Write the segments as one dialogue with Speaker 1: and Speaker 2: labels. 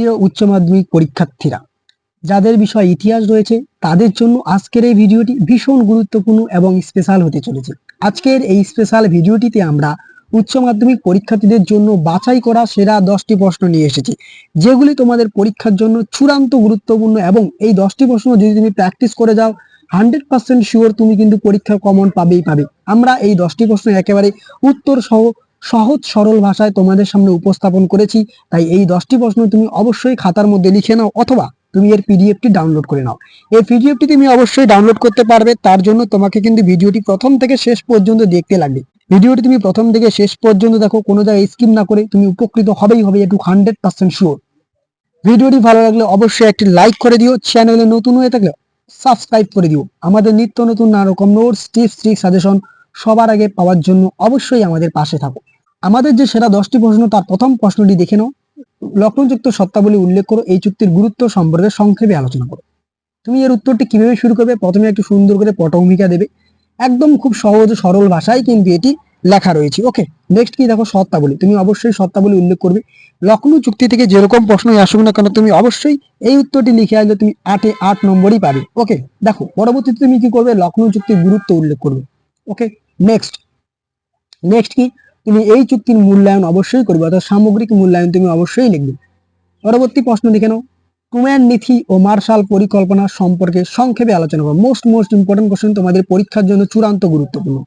Speaker 1: প্রিয় উচ্চ মাধ্যমিক পরীক্ষার্থীরা। যাদের বিষয় ইতিহাস রয়েছে, তাদের জন্য আজকের এই ভিডিওটি ভীষণ গুরুত্বপূর্ণ এবং স্পেশাল হতে চলেছে। আজকের এই স্পেশাল ভিডিওটিতে আমরা উচ্চ মাধ্যমিক পরীক্ষার্থীদের জন্য বাছাই করা সেরা দশটি প্রশ্ন নিয়ে এসেছি, যেগুলি তোমাদের পরীক্ষার জন্য চূড়ান্ত গুরুত্বপূর্ণ এবং এই দশটি প্রশ্ন যদি তুমি প্র্যাকটিস করে যাও হান্ড্রেড পার্সেন্ট শিওর তুমি কিন্তু পরীক্ষার কমন পাবেই পাবে। আমরা এই দশটি প্রশ্ন একেবারে উত্তর সহ সহজ, সরল ভাষায় তোমাদের সামনে উপস্থাপন করেছি। তাই এই দশটি প্রশ্ন তুমি অবশ্যই খাতার মধ্যে লিখে নাও অথবা তুমি এর পিডিএফটি ডাউনলোড করে নাও। এই পিডিএফটি তুমি অবশ্যই ডাউনলোড করতে পারবে, তার জন্য তোমাকে কিন্তু ভিডিওটি প্রথম থেকে শেষ পর্যন্ত দেখতে লাগবে। ভিডিওটি তুমি প্রথম থেকে শেষ পর্যন্ত দেখো, কোনো জায়গায় স্কিপ না করে তুমি উপকৃত হবেই হবে একটু হান্ড্রেড পার্সেন্ট শিওর। ভিডিওটি ভালো লাগলে অবশ্যই একটি লাইক করে দিও, চ্যানেলে নতুন হয়ে থাকলে সাবস্ক্রাইব করে দিও। আমাদের নিত্য নতুন নানা রকম নোটস, টিপস ট্রিক সাজেশন সবার আগে পাওয়ার জন্য অবশ্যই আমাদের পাশে থাকো। আমাদের যে সেরা দশটি প্রশ্ন, তার প্রথম প্রশ্নটি দেখে নাও। লক্ষণযুক্ত সত্তাবলী উল্লেখ করো এই চুক্তির গুরুত্ব সম্পর্কে সংক্ষেপে আলোচনা করো। তুমি এর উত্তরটি কীভাবে শুরু করবে? প্রথমে একটু সুন্দর করে পটভূমিকা দেবে। একদম খুব সহজ, সরল ভাষায় কিন্তু এটি লেখা রয়েছে। ওকে নেক্সট কি? দেখো সত্তাবলী তুমি অবশ্যই সত্তাবলী উল্লেখ করবে। লখনৌ চুক্তি থেকে যেরকম প্রশ্নই আসুক না কেন, তুমি অবশ্যই এই উত্তরটি লিখে আসলে তুমি আটে আট নম্বরই পাবে। ওকে দেখো, পরবর্তীতে তুমি কি করবে? লখনৌ চুক্তির গুরুত্ব উল্লেখ করবে। ওকে নেক্সট নেক্সট কি? তুমি এই চুক্তির মূল্যায়ন অবশ্যই করবে, অর্থাৎ সামগ্রিক মূল্যায়ন তুমি অবশ্যই লিখবে। পরবর্তী প্রশ্ন দেখে নাও। ট্রুম্যান নীতি ও মার্শাল পরিকল্পনা সম্পর্কে সংক্ষেপে আলোচনা করো। মোস্ট মোস্ট ইম্পর্টেন্ট কোশ্চেন তোমাদের পরীক্ষার জন্য চূড়ান্ত গুরুত্বপূর্ণ।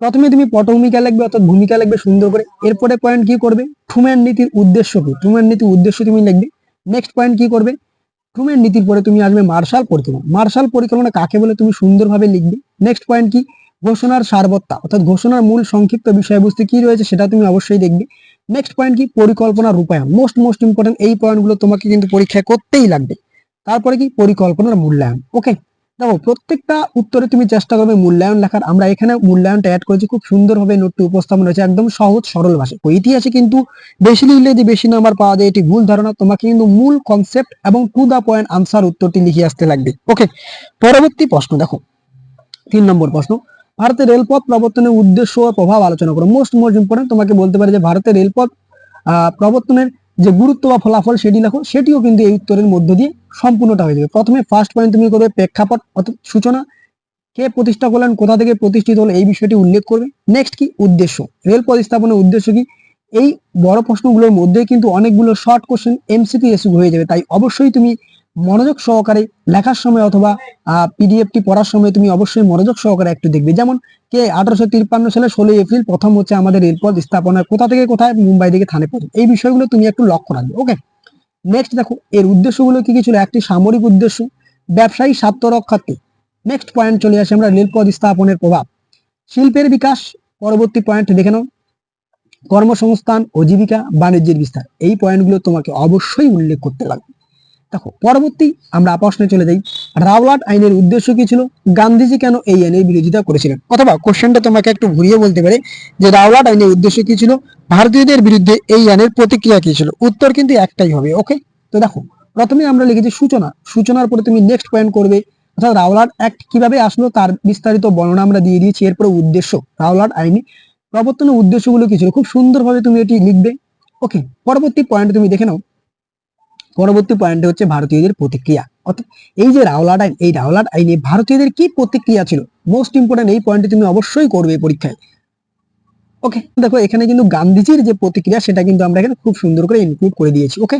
Speaker 1: প্রথমে তুমি পটভূমিকা লিখবে, অর্থাৎ ভূমিকা লিখবে সুন্দর করে। এরপরে পয়েন্ট কি করবে? ট্রুম্যান নীতির উদ্দেশ্য কি? ট্রুম্যান নীতির উদ্দেশ্য তুমি লিখবে। নেক্সট পয়েন্ট কি করবে? ট্রুম্যান নীতির পরে তুমি আসবে মার্শাল পরিকল্পনা। মার্শাল পরিকল্পনা কাকে বলে? তুমি সুন্দরভাবে লিখবে। নেক্সট পয়েন্ট কি? ঘোষণার সারবত্তা, অর্থাৎ ঘোষণার মূল সংক্ষিপ্ত বিষয়বস্তু কি রয়েছে সেটা তুমি অবশ্যই দেখবে। নেক্সট পয়েন্ট কি? পরিকল্পনা রূপায়ণ। মোস্ট মোস্ট ইম্পর্টেন্ট এই পয়েন্টগুলো তোমাকে কিন্তু পরীক্ষা করতেই লাগবে। তারপরে কি? পরিকল্পনার মূল্যায়ন। ওকে দেখো, প্রত্যেকটা উত্তরে তুমি চেষ্টা করবে মূল্যায়ন লেখার। আমরা এখানে মূল্যায়নটা অ্যাড করেছি। খুব সুন্দরভাবে নোটটি উপস্থাপন হয়েছে। একদম সহজ, সরল ভাষায়। তো ইতিহাসে কিন্তু বেশি লিখলে যে বেশি নাম্বার পাওয়া যায়, এটি ভুল ধারণা। তোমাকে কিন্তু মূল কনসেপ্ট এবং টু দা পয়েন্ট আনসার উত্তরটি লিখে আসতে লাগবে। ওকে পরবর্তী প্রশ্ন দেখো। তিন নম্বর প্রশ্ন। ভারতের রেলপথ প্রবর্তনের উদ্দেশ্য ও প্রভাব আলোচনা করো। মোস্ট মোস্ট ইম্পর্টেন্ট তোমাকে বলতে পারে যে ভারতের রেলপথ প্রবর্তনের যে গুরুত্ব বা ফলাফল সেটি লেখো, সেটিও কিন্তু এই উত্তরের মধ্য দিয়ে সম্পূর্ণটা হয়ে যাবে। প্রথমে ফার্স্ট পয়েন্ট তুমি করবে প্রেক্ষাপট, অর্থাৎ সূচনা। কে প্রতিষ্ঠা করলেন, কোথা থেকে প্রতিষ্ঠিত হলো এই বিষয়টি উল্লেখ করবে। নেক্সট কি? উদ্দেশ্য। রেলপথ স্থাপনের উদ্দেশ্য কি? এই বড় প্রশ্নগুলোর মধ্যে কিন্তু অনেকগুলো শর্ট কোশ্চেন এমসিকিউ এসিকিউ হয়ে যাবে। তাই অবশ্যই তুমি মনোযোগ সহকারে লেখার সময় অথবা পিডিএফটি পড়ার সময় তুমি অবশ্যই মনোযোগ সহকারে একটু দেখবে। যেমন কে আঠারোশো তিপ্পান্ন সালে ষোলোই এপ্রিল প্রথম হচ্ছে আমাদের রেলপথ স্থাপনা কোথা থেকে কোথায়? মুম্বাই থেকে থানে পড়ে এই বিষয়গুলো তুমি একটু লক্ষ্য রাখবে ওকে নেক্সট দেখো, এর উদ্দেশ্যগুলো কি কি ছিল? একটি সামরিক উদ্দেশ্য, ব্যবসায়ী স্বার্থ রক্ষার্থে। নেক্সট পয়েন্ট চলে আসে আমরা রেলপথ স্থাপনের প্রভাব। শিল্পের বিকাশ, পরবর্তী পয়েন্ট দেখে নাও। কর্মসংস্থান ও জীবিকা বাণিজ্যের বিস্তার। এই পয়েন্টগুলো তোমাকে অবশ্যই উল্লেখ করতে লাগবে। দেখো, পরবর্তী আমরা প্রশ্নে চলে যাই। রাওলাট আইনের উদ্দেশ্য কি ছিল? গান্ধীজি কেন এই আইনের বিরোধিতা করেছিলেন? অথবা কোশ্চেনটা তোমাকে একটু ঘুরিয়ে বলতে পারে যে রাওলাট আইনের উদ্দেশ্য কি ছিল? ভারতীয়দের বিরুদ্ধে এই আইনের প্রতিক্রিয়া কি ছিল? উত্তর কিন্তু একটাই হবে ওকে তো দেখো, প্রথমে আমরা লিখেছি সূচনা। সূচনার পরে তুমি নেক্সট পয়েন্ট করবে। অর্থাৎ রাওলাট অ্যাক্ট কীভাবে আসলো তার বিস্তারিত বর্ণনা আমরা দিয়ে দিয়েছি। এরপরে উদ্দেশ্য, রাওলাট আইনি। প্রবর্তনের উদ্দেশ্যগুলো কি ছিল? খুব সুন্দরভাবে তুমি এটি লিখবে ওকে পরবর্তী পয়েন্ট তুমি দেখে নাও। পরবর্তী পয়েন্ট হচ্ছে ভারতীয়দের প্রতিক্রিয়া। অর্থাৎ এই যে রাওলাট আইন এই রাওলাট আইনে ভারতীয়দের কি প্রতিক্রিয়া ছিল? মোস্ট ইম্পর্টেন্ট এই পয়েন্টটি তুমি অবশ্যই করবে পরীক্ষায়। ওকে দেখো, এখানে কিন্তু গান্ধীজির যে প্রতিক্রিয়া, সেটা কিন্তু আমরা এখানে খুব সুন্দর করে ইনক্লুড করে দিয়েছি। ওকে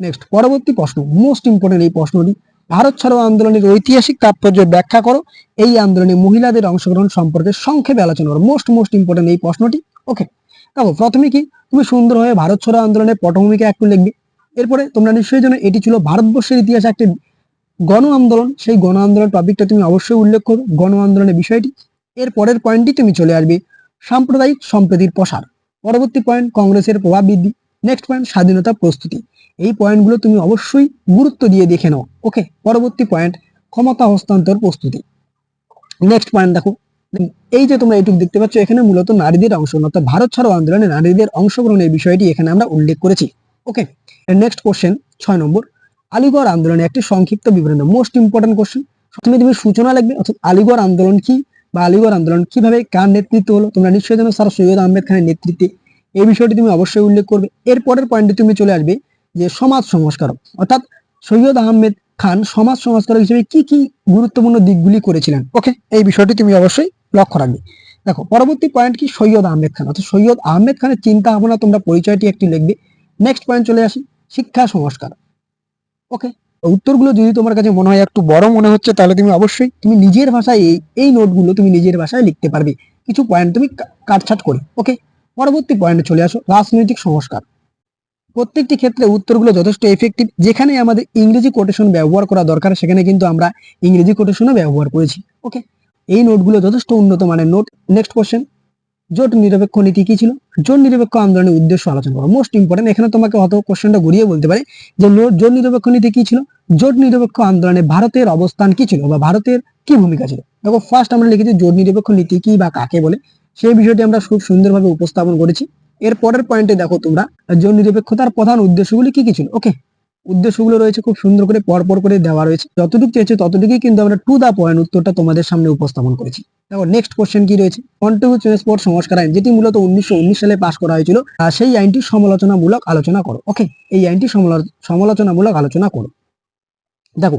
Speaker 1: নেক্সট পরবর্তী প্রশ্ন। মোস্ট ইম্পর্টেন্ট এই প্রশ্নটি, ভারত ছাড়ো আন্দোলনের ঐতিহাসিক তাৎপর্য ব্যাখ্যা করো। এই আন্দোলনে মহিলাদের অংশগ্রহণ সম্পর্কে সংক্ষেপে আলোচনা করো। মোস্ট মোস্ট ইম্পর্টেন্ট এই প্রশ্নটি। ওকে দেখো, প্রথমে কি? তুমি সুন্দরভাবে ভারত ছাড়ো আন্দোলনের পটভূমিকা একটু লিখবে। এরপরে তোমরা নিশ্চয়ই জানো, এটি ছিল ভারতবর্ষের ইতিহাসে একটি গণ আন্দোলন। সেই গণ আন্দোলন টপিকটা তুমি অবশ্যই উল্লেখ করো, গণ আন্দোলনের বিষয়টি। এর পরের পয়েন্টটি তুমি চলে আসবে, সাম্প্রদায়িক সম্প্রীতির প্রসার। পরবর্তী পয়েন্ট কংগ্রেসের প্রভাব বৃদ্ধি। নেক্সট পয়েন্ট স্বাধীনতা প্রস্তুতি। এই পয়েন্টগুলো তুমি অবশ্যই গুরুত্ব দিয়ে দেখে নাও। ওকে পরবর্তী পয়েন্ট ক্ষমতা হস্তান্তর প্রস্তুতি। নেক্সট পয়েন্ট দেখো। এই যে তোমরা এইটুকু দেখতে পাচ্ছ, এখানে মূলত নারীদের অংশগ্রহণ অর্থাৎ ভারত ছাড়ো আন্দোলনে নারীদের অংশগ্রহণের বিষয়টি এখানে আমরা উল্লেখ করেছি। ওকে নেক্সট কোশ্চেন ছয় নম্বর, আলিগড় আন্দোলনে একটি সংক্ষিপ্ত বিবরণ মোস্ট ইম্পর্টেন্ট কোশ্চেন প্রথমে তুমি সূচনা লিখবে, অর্থাৎ আলিগড় আন্দোলন কি, বা আলিগড় আন্দোলন কীভাবে কার নেতৃত্ব হলো, তোমরা নিশ্চয়ই জানো স্যার সৈয়দ আহমেদ খানের নেতৃত্বে, এই বিষয়টি তুমি অবশ্যই উল্লেখ করবে। এর পরের পয়েন্টে তুমি চলে আসবে, যে সমাজ সংস্কারক অর্থাৎ সৈয়দ আহমেদ খান সমাজ সংস্কারক হিসেবে কি কি গুরুত্বপূর্ণ দিকগুলি করেছিলেন। ওকে এই বিষয়টি তুমি অবশ্যই লক্ষ্য রাখবে। দেখো, পরবর্তী পয়েন্ট কি সৈয়দ আহমেদ খান, অর্থাৎ সৈয়দ আহমেদ খানের চিন্তা ভাবনা, তোমরা পরিচয়টি একটি লিখবে নেক্সট পয়েন্ট চলে আসি, শিক্ষা সংস্কার। ওকে উত্তরগুলো যদি তোমার কাছে মনে হয় একটু বড় মনে হচ্ছে, তাহলে তুমি অবশ্যই তুমি নিজের ভাষায় এই এই নোটগুলো তুমি নিজের ভাষায় লিখতে পারবে। কিছু পয়েন্ট তুমি কাটছাট করে ওকে পরবর্তী পয়েন্টে চলে আসো, রাজনৈতিক সংস্কার। প্রত্যেকটি ক্ষেত্রে উত্তরগুলো যথেষ্ট এফেক্টিভ যেখানে আমাদের ইংরেজি কোটেশন ব্যবহার করা দরকার, সেখানে কিন্তু আমরা ইংরেজি কোটেশনও ব্যবহার করেছি ওকে এই নোটগুলো যথেষ্ট উন্নত মানের নোট নেক্সট কোশ্চেন জোট নিরপেক্ষ নীতি কি ছিল? জোট নিরপেক্ষ আন্দোলনের উদ্দেশ্য আলোচনা করো। মোস্ট ইম্পর্টেন্ট এখানে তোমাকে হয়তো কোশ্চেনটা ঘুরিয়ে বলতে পারে যে জোট নিরপেক্ষ নীতি কি ছিল? জোট নিরপেক্ষ আন্দোলনে ভারতের অবস্থান কি ছিল বা ভারতের কি ভূমিকা ছিল? দেখো ফার্স্ট আমরা লিখেছি জোট নিরপেক্ষ নীতি কি বা কাকে বলে? সেই বিষয়টি আমরা খুব সুন্দরভাবে উপস্থাপন করেছি। এর পরের পয়েন্টে দেখো তোমরা, জোট নিরপেক্ষতার প্রধান উদ্দেশ্যগুলি কি কি ছিল? ওকে উদ্দেশ্যগুলো রয়েছে খুব সুন্দর করে পরপর করে দেওয়া রয়েছে। যতটুকু চেয়েছে ততটুকুই কিন্তু আমরা টু দা পয়েন্ট উত্তরটা তোমাদের সামনে উপস্থাপন করেছি। দেখো নেক্সট কোশ্চেন কি রয়েছে? কন্টিনিউ ট্রান্সপোর্ট সংস্কার আইন, যেটি মূলত উনিশশো সালে পাশ করা হয়েছিল সেই আইনটি সমালোচনামূলক আলোচনা করো ওকে এই আইনটি সমালোচনামূলক আলোচনা করো। দেখো,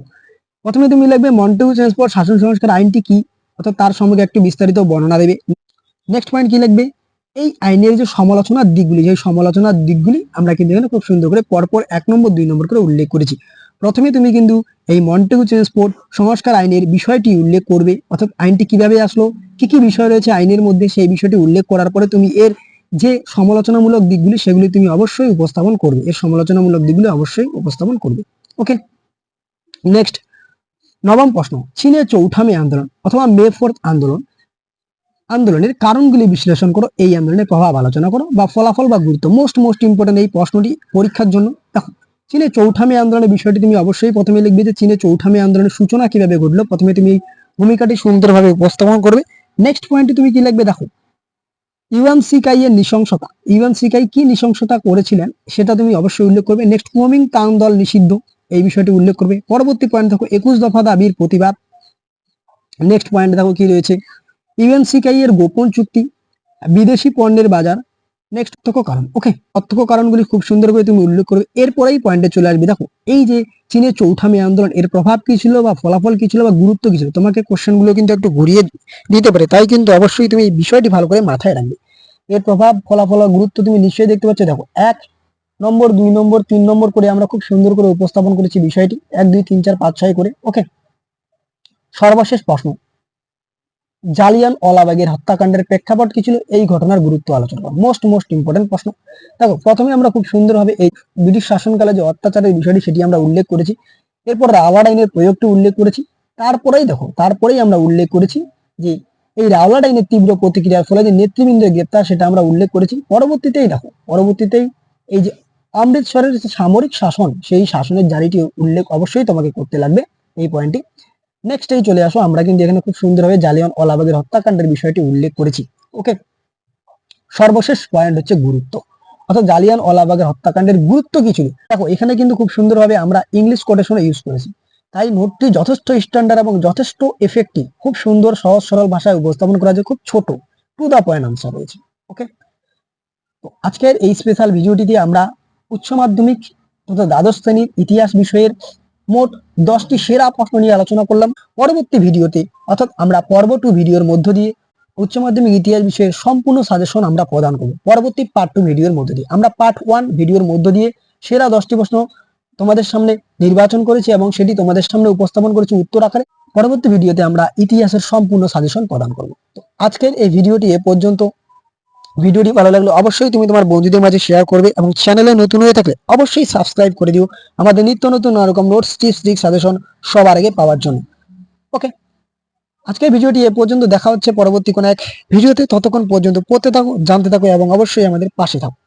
Speaker 1: প্রথমে তুমি লিখবে মন্টেগু ট্রান্সপোর্ট শাসন সংস্কার আইনটি কি? অর্থাৎ তার সম্পর্কে একটি বিস্তারিত বর্ণনা দেবে। নেক্সট পয়েন্ট কি লিখবে? এই আইনের যে সমালোচনার দিকগুলি, সেই সমালোচনার দিকগুলি আমরা কিন্তু এখানে খুব সুন্দর করে, পরপর এক নম্বর, দুই নম্বর করে উল্লেখ করেছি। প্রথমে তুমি কিন্তু এই মন্টেগু ট্রান্সপোর্ট সংস্কার আইনের বিষয়টি উল্লেখ করবে, অর্থাৎ আইনটি কীভাবে আসলো, কি কি বিষয় রয়েছে আইনের মধ্যে, সেই বিষয়টি উল্লেখ করার পরে তুমি এর যে সমালোচনামূলক দিকগুলি, সেগুলি তুমি অবশ্যই উপস্থাপন করবে। এর সমালোচনামূলক দিকগুলি অবশ্যই উপস্থাপন করবে। ওকে নেক্সট নবম প্রশ্ন, চীনের চৌঠামে আন্দোলন অথবা মে ফোর্থ আন্দোলন, আন্দোলনের কারণগুলি বিশ্লেষণ করো। এই আন্দোলনের প্রভাব আলোচনা করো বা ফলাফল বা গুরুত্ব। মোস্ট মোস্ট ইম্পর্টেন্ট এই প্রশ্নটি পরীক্ষার জন্য। দেখো চীনের চৌঠামে আন্দোলনের বিষয়টি তুমি অবশ্যই প্রথমে লিখবে যে চীনের চৌঠামে আন্দোলনের সূচনা কীভাবে ঘটলো। প্রথমে তুমি এই ভূমিকাটি সুন্দরভাবে উপস্থাপন করবে। নেক্সট পয়েন্টে তুমি কি লিখবে? দেখো, ইউএন সিকাই এর নৃশংসতা। ইউএন সিকাই কি নৃশংসতা করেছিলেন সেটা তুমি অবশ্যই উল্লেখ করবে। নেক্সট কুমিং তাং দল নিষিদ্ধ। এই বিষয়টি উল্লেখ করবে। পরবর্তী পয়েন্ট দেখো, একুশ দফা দাবির প্রতিবাদ। নেক্সট পয়েন্ট দেখো, কি রয়েছে? ইউএনসিকাই এর গোপন চুক্তি। বিদেশি পণ্যের বাজার। নেক্সট প্রত্যক্ষ কারণ ওকে প্রত্যক্ষ কারণগুলি খুব সুন্দর করে তুমি উল্লেখ করবে। এরপরেই পয়েন্টে চলে আসবে। দেখো, এই যে চীনের চৌঠামে আন্দোলন, এর প্রভাব কি ছিল বা ফলাফল কি ছিল বা গুরুত্ব কি ছিল? তোমাকে কোশ্চেনগুলো কিন্তু একটু ঘুরিয়ে দিতে পারে। তাই কিন্তু অবশ্যই তুমি এই বিষয়টি ভালো করে মাথায় রাখবে। এর প্রভাব, ফলাফল গুরুত্ব তুমি নিশ্চয়ই দেখতে পাচ্ছ। দেখো, এক নম্বর, দুই নম্বর, তিন নম্বর করে আমরা খুব সুন্দর করে উপস্থাপন করেছি বিষয়টি। এক, দুই, তিন, চার, পাঁচ, ছয় করে ওকে সর্বশেষ প্রশ্ন। জালিয়ান ওয়ালাবাগের হত্যাকাণ্ডের প্রেক্ষাপট কি ছিল? এই ঘটনার গুরুত্ব আলোচনা করা মোস্ট মোস্ট ইম্পর্টেন্ট প্রশ্ন। দেখো, প্রথমে আমরা খুব সুন্দরভাবে এই ব্রিটিশ শাসনকালে যে অত্যাচারের বিষয়টি সেটি আমরা উল্লেখ করেছি। এরপর রাওয়ার আইনের প্রয়োগটি উল্লেখ করেছি। তারপরেই দেখো, তারপরেই আমরা উল্লেখ করেছি যে এই রাওলাট আইনের তীব্র প্রতিক্রিয়ার ফলে যে নেতৃবৃন্দের গ্রেপ্তার সেটা আমরা উল্লেখ করেছি। পরবর্তীতেই দেখো, পরবর্তীতেই এই যে অমৃতসরের সামরিক শাসন, সেই শাসনের জারিটি উল্লেখ অবশ্যই তোমাকে করতে লাগবে। এই পয়েন্টটি নেক্সট এই চলে আসো, আমরা কিন্তু এখানে খুব সুন্দরভাবে জালিয়ান ওয়ালাবাগের হত্যাকাণ্ডের বিষয়টি উল্লেখ করেছি। ওকে সর্বশেষ পয়েন্ট হচ্ছে গুরুত্ব। অর্থাৎ জালিয়ান ওয়ালাবাগের হত্যাকাণ্ডের গুরুত্ব কি ছিল? দেখো, এখানে কিন্তু খুব সুন্দরভাবে আমরা ইংলিশ কোটেশনে ইউজ করেছি। তাই নোটটি যথেষ্ট স্ট্যান্ডার্ড এবং যথেষ্ট এফেক্টিভ খুব সুন্দর, সহজ, সরল ভাষায় উপস্থাপন করা যায়, খুব ছোট। টু দা পয়েন্ট আনসার রয়েছে। ওকে তো আজকের এই স্পেশাল ভিডিওটিতে আমরা উচ্চ মাধ্যমিক তথা দ্বাদশ শ্রেণির ইতিহাস বিষয়ের মোট দশটি সেরা প্রশ্ন নিয়ে আলোচনা করলাম পরবর্তী ভিডিওতে। অর্থাৎ আমরা পর্ব টু ভিডিওর মধ্য দিয়ে উচ্চ মাধ্যমিক ইতিহাস বিষয়ের সম্পূর্ণ সাজেশন আমরা প্রদান করব। পরবর্তী পার্ট টু ভিডিওর মধ্য দিয়ে। আমরা পার্ট ওয়ান ভিডিওর মধ্য দিয়ে সেরা দশটি প্রশ্ন তোমাদের সামনে নির্বাচন করেছি এবং সেটি তোমাদের সামনে উপস্থাপন করেছি উত্তর আকারে। পরবর্তী ভিডিওতে আমরা ইতিহাসের সম্পূর্ণ সাজেশন প্রদান করব। তো আজকের এই ভিডিওটি এ পর্যন্ত। ভিডিওটি ভালো লাগল অবশ্যই তুমি তোমার বন্ধুদের মাঝে শেয়ার করবে এবং চ্যানেলে নতুন হয়ে থাকলে অবশ্যই সাবস্ক্রাইব করে দিও। আমাদের নিত্য নতুন নানারকম নোটস টিপস ট্রিক সাজেশন সবার আগে পাওয়ার জন্য। ওকে আজকের ভিডিওটি এ পর্যন্ত দেখা হচ্ছে পরবর্তী কোনো এক ভিডিওতে। ততক্ষণ পর্যন্ত পড়তে থাকো, জানতে থাকো এবং অবশ্যই আমাদের পাশে থাকো।